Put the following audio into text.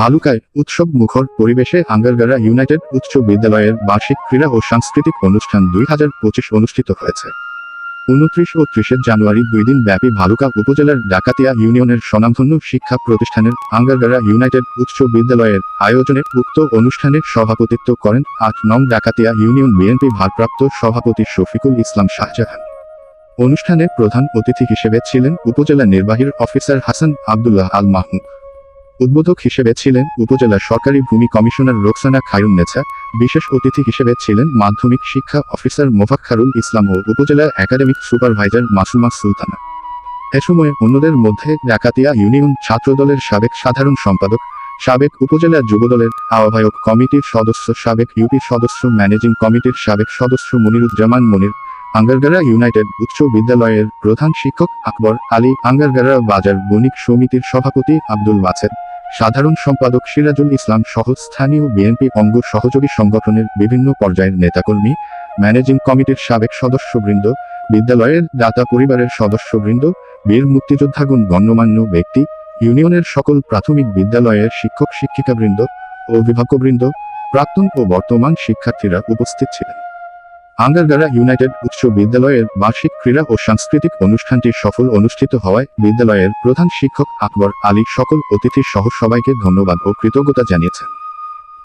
ভালুকায় উৎসব মুখর পরিবেশে আঙ্গারগাড়া ইউনাইটেড উচ্চ বিদ্যালয়ের বার্ষিক ক্রীড়া ও সাংস্কৃতিক অনুষ্ঠান দুই হাজার পঁচিশ অনুষ্ঠিত হয়েছে। উনত্রিশ ও ত্রিশে জানুয়ারি দুই দিন ব্যাপী ভালুকা উপজেলার ডাকাতিয়া ইউনিয়নের স্বনামধন্য শিক্ষা প্রতিষ্ঠানের আঙ্গারগাড়া ইউনাইটেড উচ্চ বিদ্যালয়ের আয়োজনে উক্ত অনুষ্ঠানে সভাপতিত্ব করেন আট নং ডাকাতিয়া ইউনিয়ন বিএনপি ভারপ্রাপ্ত সভাপতি শফিকুল ইসলাম শাহজাহান। অনুষ্ঠানে প্রধান অতিথি হিসেবে ছিলেন উপজেলা নির্বাহীর অফিসার হাসান আবদুল্লাহ আল মাহমুদ। উদ্বোধক হিসেবে ছিলেন উপজেলা সরকারি ভূমি কমিশনার রোকসানা খায়ুন্নেছা বিশেষ অতিথি হিসেবে ছিলেন মাধ্যমিক শিক্ষা অফিসার মোফাক্ষারুল ইসলাম ও উপজেলা একাডেমিক সুপারভাইজার মাসুমা সুলতানা। এ সময় অন্যদের মধ্যে ডাকাতিয়া ইউনিয়ন ছাত্রদলের সাবেক সাধারণ সম্পাদক, সাবেক উপজেলা যুবদলের আহ্বায়ক কমিটির সদস্য, সাবেক ইউপি সদস্য, ম্যানেজিং কমিটির সাবেক সদস্য মনিরুজ্জামান মনির আঙ্গারগারা ইউনাইটেড উচ্চ বিদ্যালয়ের প্রধান শিক্ষক আকবর আলী আঙ্গারগারা বাজার বণিক সমিতির সভাপতি আব্দুল ওয়াছেদ সাধারণ সম্পাদক সিরাজুল ইসলাম সহ স্থানীয় বিএনপি অঙ্গ সহযোগী সংগঠনের বিভিন্ন পর্যায়ের নেতাকর্মী, ম্যানেজিং কমিটির সাবেক সদস্যবৃন্দ, বিদ্যালয়ের দাতা পরিবারের সদস্যবৃন্দ, বীর মুক্তিযোদ্ধাগুণ গণ্যমান্য ব্যক্তি, ইউনিয়নের সকল প্রাথমিক বিদ্যালয়ের শিক্ষক শিক্ষিকাবৃন্দ ও অভিভাবকবৃন্দ প্রাক্তন ও বর্তমান শিক্ষার্থীরা উপস্থিত ছিলেন। আঙ্গারগারা ইউনাইটেড উচ্চ বিদ্যালয়ের বার্ষিক ক্রীড়া ও সাংস্কৃতিক অনুষ্ঠানটি সফল অনুষ্ঠিত হওয়ায় বিদ্যালয়ের প্রধান শিক্ষক আকবর আলী সকল অতিথি সহ সবাইকে ধন্যবাদ ও কৃতজ্ঞতা জানিয়েছেন।